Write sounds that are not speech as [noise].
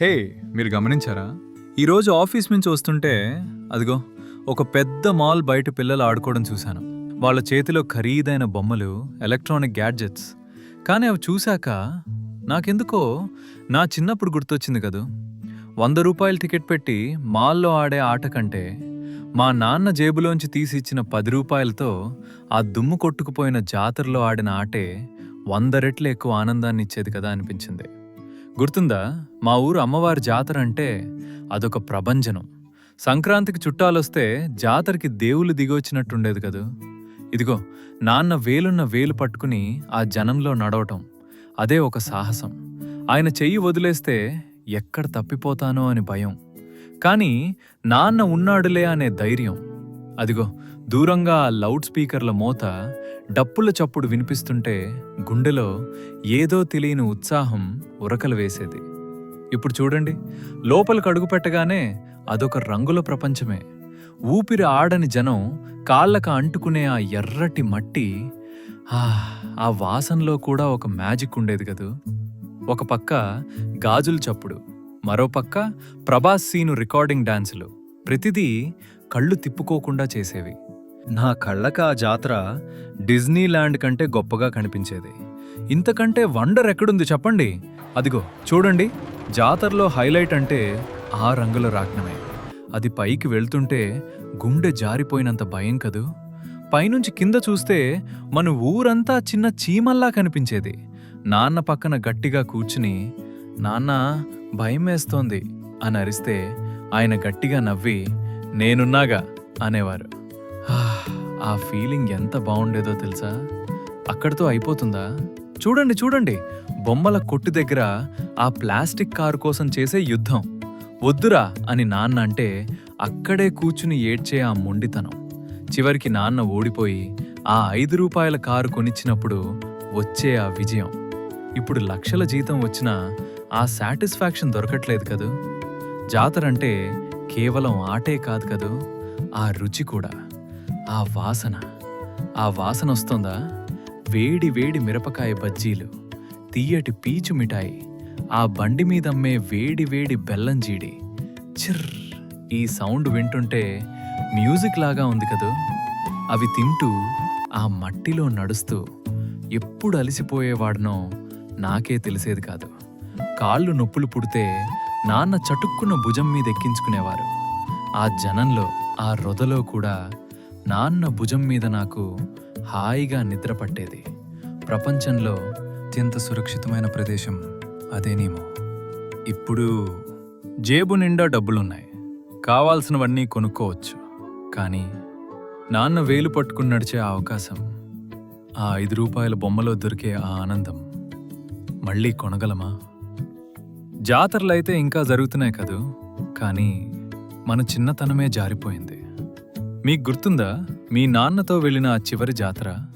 హే మీరు గమనించారా? ఈరోజు ఆఫీస్ నుంచి వస్తుంటే అదిగో ఒక పెద్ద మాల్ బయట పిల్లలు ఆడుకోవడం చూశాను. వాళ్ళ చేతిలో ఖరీదైన బొమ్మలు ఎలక్ట్రానిక్ గ్యాడ్జెట్స్. కానీ అవి చూశాక నాకెందుకో నా చిన్నప్పుడు గుర్తొచ్చింది కదూ. వంద రూపాయల టికెట్ పెట్టి మాల్లో ఆడే ఆట కంటే మా నాన్న జేబులోంచి తీసి ఇచ్చిన పది రూపాయలతో ఆ దుమ్ము కొట్టుకుపోయిన జాతరలో ఆడిన ఆటే వంద రెట్లు ఎక్కువ ఆనందాన్ని ఇచ్చేది కదా అనిపించింది. గుర్తుందా? మా ఊరు అమ్మవారి జాతర అంటే అదొక ప్రభంజనం. సంక్రాంతికి చుట్టాలొస్తే జాతరకి దేవుళ్ళు దిగొచ్చినట్టుండేది కదూ. ఇదిగో నాన్న వేలున్న వేలు పట్టుకుని ఆ జనంలో నడవటం. అదే ఒక సాహసం. ఆయన చెయ్యి వదిలేస్తే ఎక్కడ తప్పిపోతానో అని భయం. కానీ నాన్న ఉన్నాడులే అనే ధైర్యం. అదిగో దూరంగా ఆ లౌడ్ స్పీకర్ల మోత డప్పుల చప్పుడు వినిపిస్తుంటే గుండెలో ఏదో తెలియని ఉత్సాహం ఉరకలు వేసేది. ఇప్పుడు చూడండి లోపలికి అడుగుపెట్టగానే అదొక రంగుల ప్రపంచమే. ఊపిరి ఆడని జనం కాళ్ళకు అంటుకునే ఆ ఎర్రటి మట్టి ఆ, వాసనలో కూడా ఒక మ్యాజిక్ ఉండేది కదూ. ఒక పక్క గాజుల చప్పుడు మరోపక్క ప్రభాస్ సీను రికార్డింగ్ డాన్సులు. ప్రతిదీ కళ్ళు తిప్పుకోకుండా చేసేవి. నా కళ్ళక ఆ జాతర డిజ్నీ ల్యాండ్ కంటే గొప్పగా కనిపించేది. ఇంతకంటే వండర్ ఎక్కడుంది చెప్పండి. అదిగో చూడండి. జాతరలో హైలైట్ అంటే ఆ రంగుల రాట్నమే అది పైకి వెళ్తుంటే గుండె జారిపోయినంత భయం కదూ? పైనుంచి కింద చూస్తే మన ఊరంతా చిన్న చీమల్లా కనిపించేది. నాన్న పక్కన గట్టిగా కూర్చుని నాన్న భయం వేస్తోంది అని అరిస్తే ఆయన గట్టిగా నవ్వి నేనున్నాగా అనేవారు. [sighs] ఆ, ఆ ఫీలింగ్ ఎంత బాగుండేదో తెలుసా? అక్కడితో అయిపోతుందా? చూడండి చూడండి. బొమ్మల కొట్టు దగ్గర ఆ ప్లాస్టిక్ కారు కోసం చేసే యుద్ధం. వద్దురా అని నాన్న అంటే అక్కడే కూర్చుని ఏడ్చే ఆ మొండితనం. చివరికి నాన్న ఓడిపోయి ఆ ఐదు రూపాయల కారు కొనిచ్చినప్పుడు వచ్చే ఆ విజయం. ఇప్పుడు లక్షల జీతం వచ్చినా ఆ సాటిస్ఫాక్షన్ దొరకట్లేదు కదూ? జాతరంటే కేవలం ఆటే కాదు కదూ? ఆ రుచి కూడా. ఆ వాసన. ఆ వాసన వస్తుందా? వేడి వేడి మిరపకాయ బజ్జీలు తీయటి పీచు మిఠాయి ఆ బండి మీదమ్మే వేడి వేడి బెల్లం జీడి. చిర్! ఈ సౌండ్ వింటుంటే మ్యూజిక్ లాగా ఉంది కదూ? అవి తింటూ ఆ మట్టిలో నడుస్తూ ఎప్పుడు అలసిపోయేవాడనో నాకే తెలిసేది కాదు. కాళ్ళు నొప్పులు పుడితే నాన్న చటుక్కున భుజం మీద ఎక్కించుకునేవారు. ఆ జనంలో ఆ రొదలో కూడా నాన్న భుజం మీద నాకు హాయిగా నిద్ర పట్టేది. ప్రపంచంలో అత్యంత సురక్షితమైన ప్రదేశం అదేనేమో. ఇప్పుడు జేబు నిండా డబ్బులున్నాయి. కావాల్సినవన్నీ కొనుక్కోవచ్చు. కానీ నాన్న వేలు పట్టుకుని నడిచే ఆ అవకాశం ఆ ఐదు రూపాయల బొమ్మలో దొరికే ఆ ఆనందం మళ్ళీ కొనగలమా? జాతరలైతే ఇంకా జరుగుతున్నాయి కదూ? కానీ మన చిన్నతనమే జారిపోయింది. మీకు గుర్తుందా? మీ నాన్నతో వెళ్ళిన ఆ చివరి జాతర?